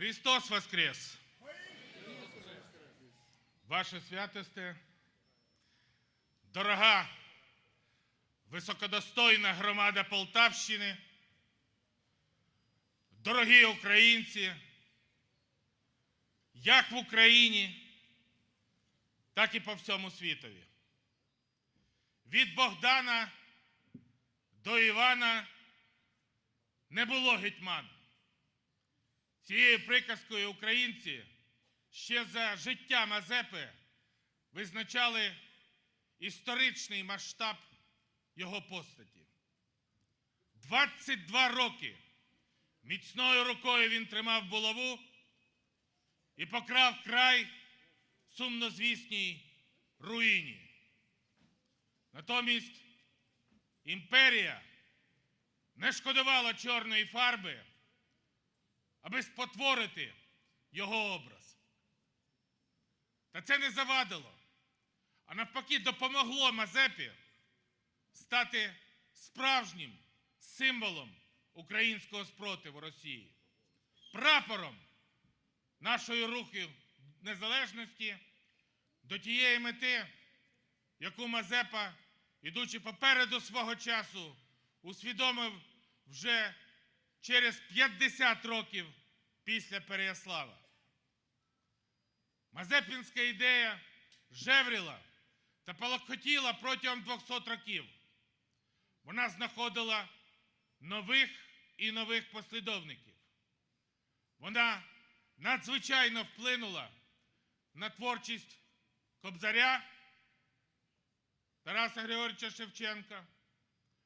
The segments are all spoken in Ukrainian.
Христос Воскрес! Ваше святосте, дорога високодостойна громада Полтавщини, дорогі українці, як в Україні, так і по всьому світові. Від Богдана до Івана не було гетьмана. Цією приказкою українці ще за життя Мазепи визначали історичний масштаб його постаті. 22 роки міцною рукою він тримав булаву і покрав край сумнозвісній руїні. Натомість імперія не шкодувала чорної фарби, аби спотворити його образ. Та це не завадило, а навпаки допомогло Мазепі стати справжнім символом українського спротиву Росії, прапором нашої рухи незалежності до тієї мети, яку Мазепа, ідучи попереду свого часу, усвідомив вже через 50 років після Переяслава. Мазепінська ідея жевріла та палахотіла протягом 200 років. Вона знаходила нових і нових послідовників. Вона надзвичайно вплинула на творчість Кобзаря Тараса Григорьовича Шевченка.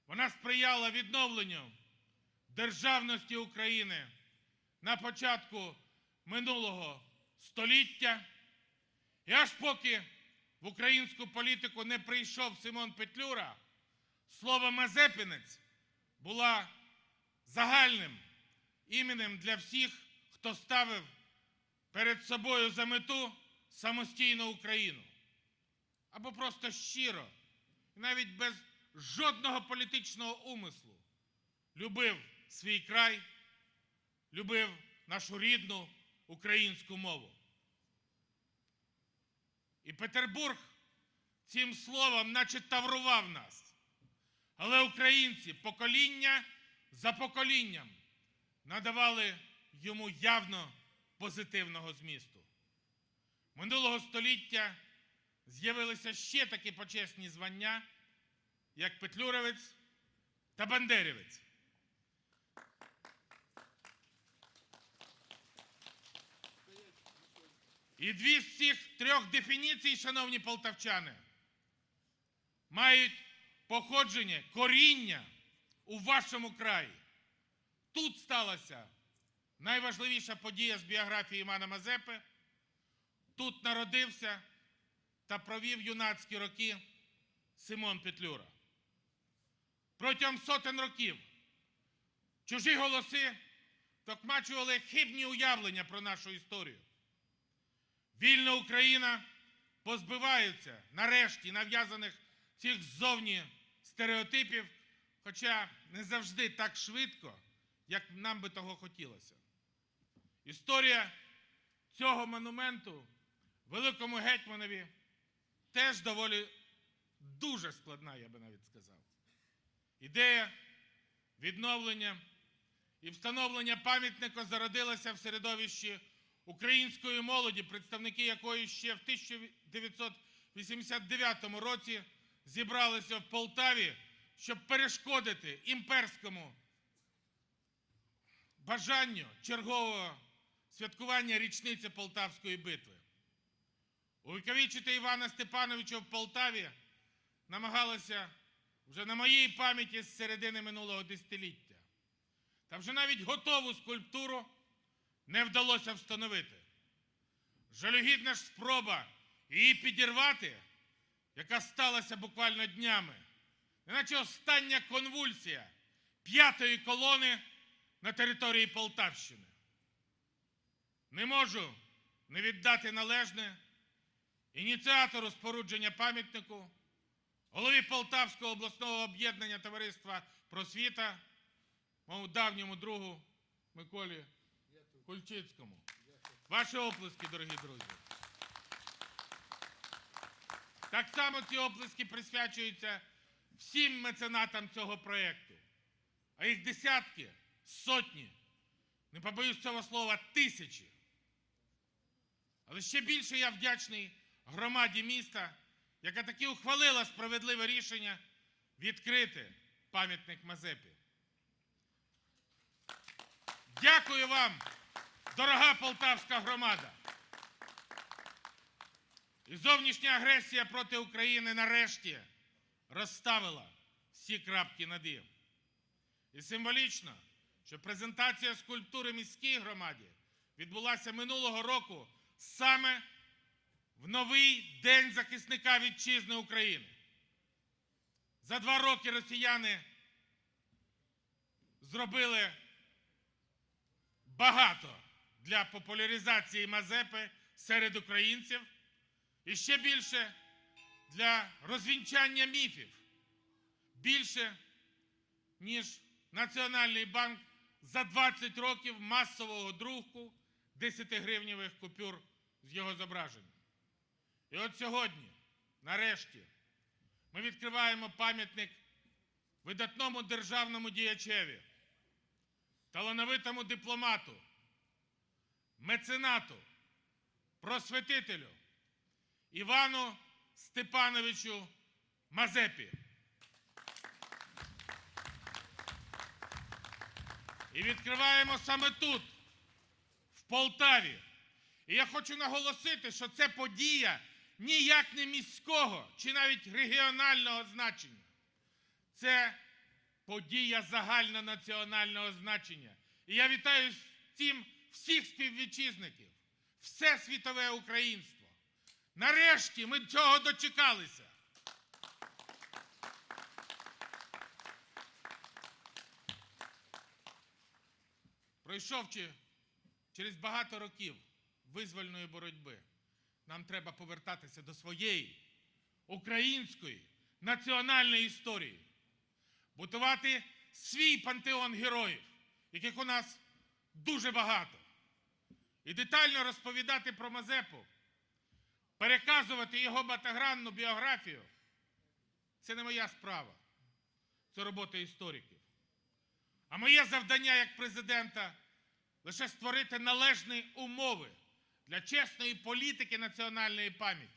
Вона сприяла відновленню державності України на початку минулого століття. І аж поки в українську політику не прийшов Симон Петлюра, слово Мазепінець була загальним іменем для всіх, хто ставив перед собою за мету самостійну Україну. Або просто щиро, навіть без жодного політичного умислу, любив свій край, любив нашу рідну українську мову. І Петербург цим словом наче таврував нас. Але українці покоління за поколінням надавали йому явно позитивного змісту. Минулого століття з'явилися ще такі почесні звання, як Петлюровець та Бандерівець. І дві з цих трьох дефініцій, шановні полтавчани, мають походження, коріння у вашому краї. Тут сталася найважливіша подія з біографії Івана Мазепи. Тут народився та провів юнацькі роки Симон Петлюра. Протягом сотень років чужі голоси токмачували хибні уявлення про нашу історію. Вільна Україна позбивається нарешті нав'язаних цих ззовні стереотипів, хоча не завжди так швидко, як нам би того хотілося. Історія цього монументу великому гетьманові теж доволі дуже складна, я би навіть сказав. Ідея відновлення і встановлення пам'ятника зародилася в середовищі української молоді, представники якої ще в 1989 році зібралися в Полтаві, щоб перешкодити імперському бажанню чергового святкування річниці Полтавської битви. Увіковічити Івана Степановича в Полтаві намагалися вже на моїй пам'яті з середини минулого десятиліття. Та вже навіть готову скульптуру не вдалося встановити. Жалюгідна ж спроба її підірвати, яка сталася буквально днями, неначе остання конвульсія п'ятої колони на території Полтавщини. Не можу не віддати належне ініціатору спорудження пам'ятнику, голові Полтавського обласного об'єднання товариства просвіта, моєму давньому другу Миколі Кульчицькому. Ваші оплески, дорогі друзі. Так само ці оплески присвячуються всім меценатам цього проєкту. А їх десятки, сотні, не побоюсь цього слова, тисячі. Але ще більше я вдячний громаді міста, яка таки ухвалила справедливе рішення відкрити пам'ятник Мазепі. Дякую вам, дорога полтавська громада. І зовнішня агресія проти України нарешті розставила всі крапки над «і». І символічно, що презентація скульптури міській громаді відбулася минулого року саме в новий День захисника вітчизни України. За два роки росіяни зробили багато для популяризації Мазепи серед українців і ще більше для розвінчання міфів. Більше, ніж Національний банк за 20 років масового друку 10-гривневих купюр з його зображенням. І от сьогодні, нарешті, ми відкриваємо пам'ятник видатному державному діячеві, талановитому дипломату, меценату, просветителю Івану Степановичу Мазепі. І відкриваємо саме тут, в Полтаві. І я хочу наголосити, що це подія ніяк не міського чи навіть регіонального значення. Це подія загальнонаціонального значення. І я вітаю з цим всіх співвітчизників, все світове українство. Нарешті ми цього дочекалися. Пройшовши через багато років визвольної боротьби, нам треба повертатися до своєї української національної історії, будувати свій пантеон героїв, яких у нас дуже багато, і детально розповідати про Мазепу, переказувати його багатогранну біографію. Це не моя справа, це робота істориків. А моє завдання як президента лише створити належні умови для чесної політики національної пам'яті.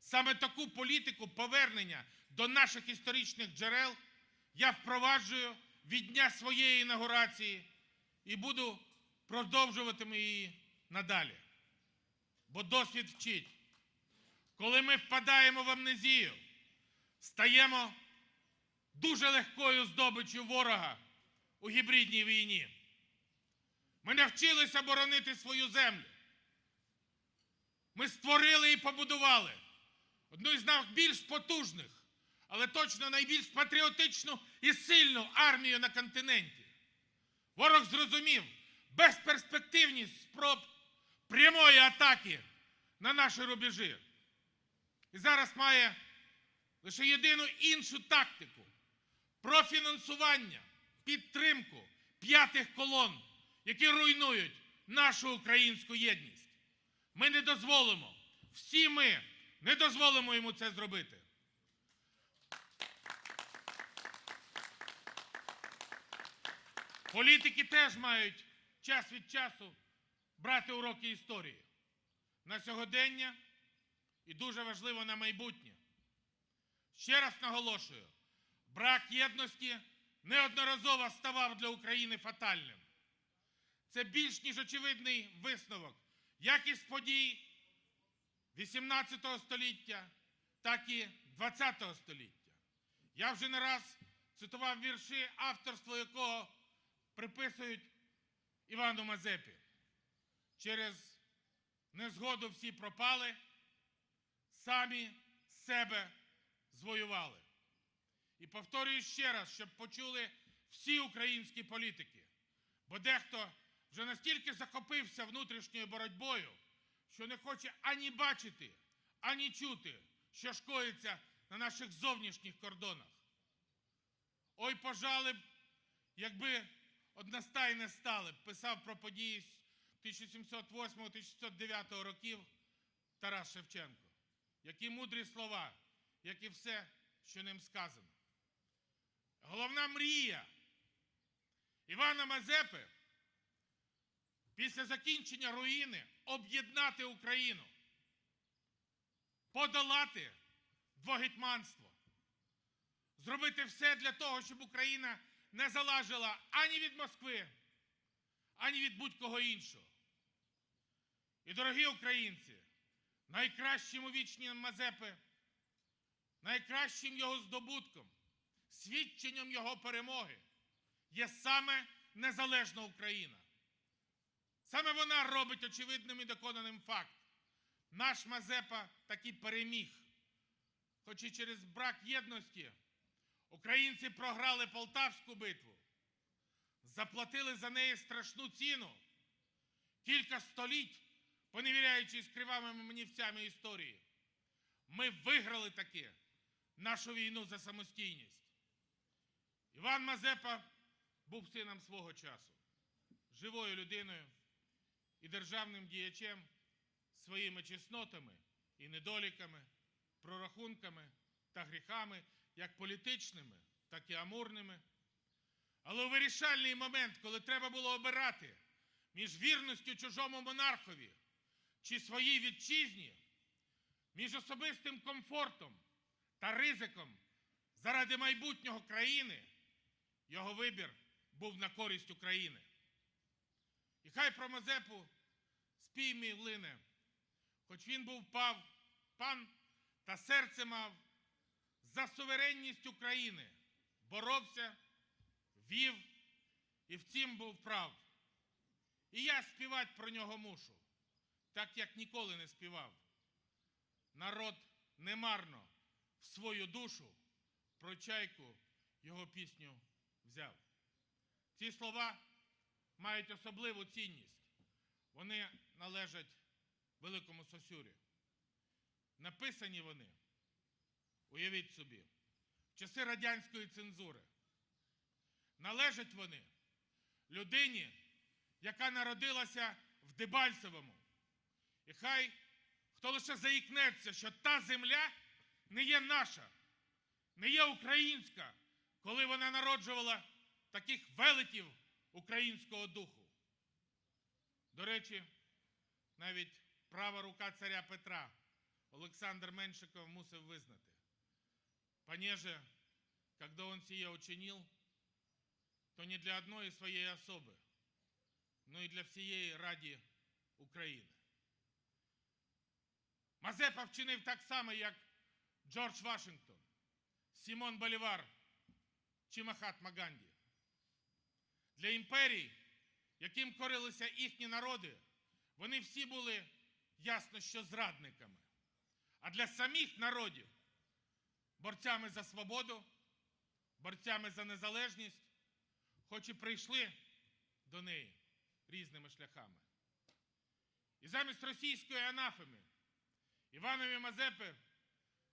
Саме таку політику повернення до наших історичних джерел я впроваджую від дня своєї інаугурації і буду продовжуватиму її надалі. Бо досвід вчить, коли ми впадаємо в амнезію, стаємо дуже легкою здобиччю ворога у гібридній війні. Ми навчилися боронити свою землю. Ми створили і побудували одну із найбільш потужних, але точно найбільш патріотичну і сильну армію на континенті. Ворог зрозумів безперспективність спроб прямої атаки на наші рубежі. І зараз має лише єдину іншу тактику профінансування, підтримку п'ятих колон, які руйнують нашу українську єдність. Ми не дозволимо, всі ми не дозволимо йому це зробити. Політики теж мають час від часу брати уроки історії на сьогодення і дуже важливо на майбутнє. Ще раз наголошую, брак єдності неодноразово ставав для України фатальним. Це більш ніж очевидний висновок як із подій 18 століття, так і 20 століття. Я вже не раз цитував вірші, авторство якого приписують Івану Мазепі. Через незгоду всі пропали, самі себе звоювали. І повторюю ще раз, щоб почули всі українські політики, бо дехто вже настільки захопився внутрішньою боротьбою, що не хоче ані бачити, ані чути, що шкоїться на наших зовнішніх кордонах. Ой, пожали б, якби одностайне стали, писав про події 1708-1709 років Тарас Шевченко. Які мудрі слова, як і все, що ним сказано. Головна мрія Івана Мазепи після закінчення руїни об'єднати Україну, подолати двогетьманство, зробити все для того, щоб Україна не залежала ані від Москви, ані від будь-кого іншого. І, дорогі українці, найкращим увічненням Мазепи, найкращим його здобутком, свідченням його перемоги є саме незалежна Україна. Саме вона робить очевидним і доконаним факт. Наш Мазепа таки переміг. Хоч і через брак єдності українці програли Полтавську битву, заплатили за неї страшну ціну, кілька століть, поневіряючись кривавими манівцями історії. Ми виграли таки нашу війну за самостійність. Іван Мазепа був сином свого часу, живою людиною і державним діячем своїми чеснотами і недоліками, прорахунками та гріхами, як політичними, так і амурними. Але у вирішальний момент, коли треба було обирати між вірністю чужому монархові чи своїй вітчизні, між особистим комфортом та ризиком заради майбутнього країни, його вибір був на користь України. І хай про Мазепу спій мій лине, хоч він був пав, пан та серце мав за суверенність України, боровся, вів і в цім був прав. І я співати про нього мушу, так як ніколи не співав. Народ немарно в свою душу про чайку його пісню взяв. Ці слова мають особливу цінність. Вони належать великому Сосюрі. Написані вони, уявіть собі, в часи радянської цензури. Належать вони людині, яка народилася в Дебальцевому. І хай хто лише заікнеться, що та земля не є наша, не є українська, коли вона народжувала таких велетів українського духу. До речі, навіть права рука царя Петра Олександр Меншиков мусив визнати. Понеже, когда он сие учинил, то не для одної своєї особи, но і для всієї раді України. Мазепа вчинив так само, як Джордж Вашингтон, Сімон Болівар чи Махатма Ганді. Для імперій, яким корилися їхні народи, вони всі були ясно, що зрадниками. А для самих народів борцями за свободу, борцями за незалежність, хоч і прийшли до неї різними шляхами. І замість російської анафеми Іванові Мазепи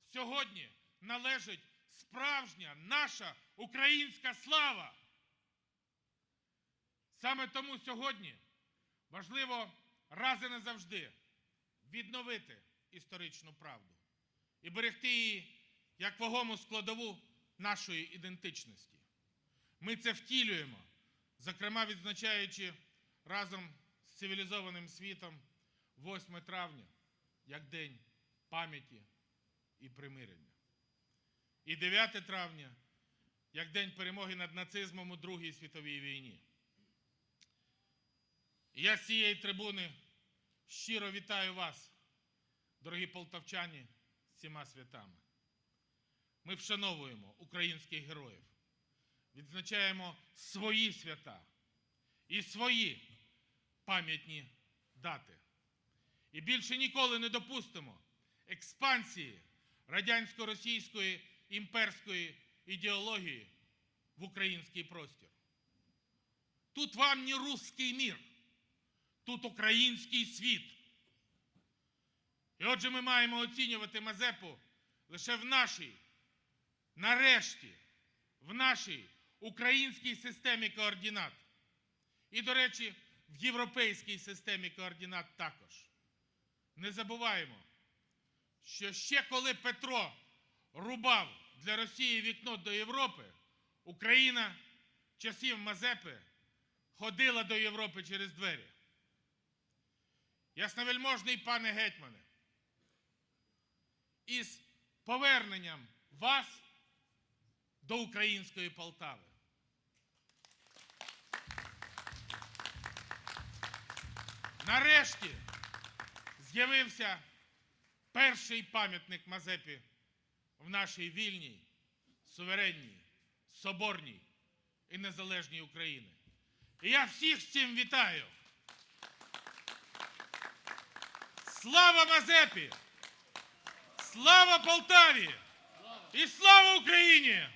сьогодні належить справжня наша українська слава. Саме тому сьогодні важливо раз і назавжди відновити історичну правду і берегти її як вагому складову нашої ідентичності. Ми це втілюємо, зокрема відзначаючи разом з цивілізованим світом 8 травня як День пам'яті і примирення. І 9 травня як День перемоги над нацизмом у Другій світовій війні. Я з цієї трибуни щиро вітаю вас, дорогі полтавчані, з цими святами. Ми вшановуємо українських героїв, відзначаємо свої свята і свої пам'ятні дати. І більше ніколи не допустимо експансії радянсько-російської імперської ідеології в український простір. Тут вам не русський мір, тут український світ. І отже, ми маємо оцінювати Мазепу лише в нашій, нарешті, в нашій українській системі координат. І, до речі, в європейській системі координат також. Не забуваємо, що ще коли Петро рубав для Росії вікно до Європи, Україна часів Мазепи ходила до Європи через двері. Ясновельможний пане гетьмане, із поверненням вас до української Полтави. Нарешті з'явився перший пам'ятник Мазепі в нашій вільній, суверенній, соборній і незалежній Україні. І я всіх з цим вітаю. Слава Мазепі! Слава Полтаві! І слава Україні!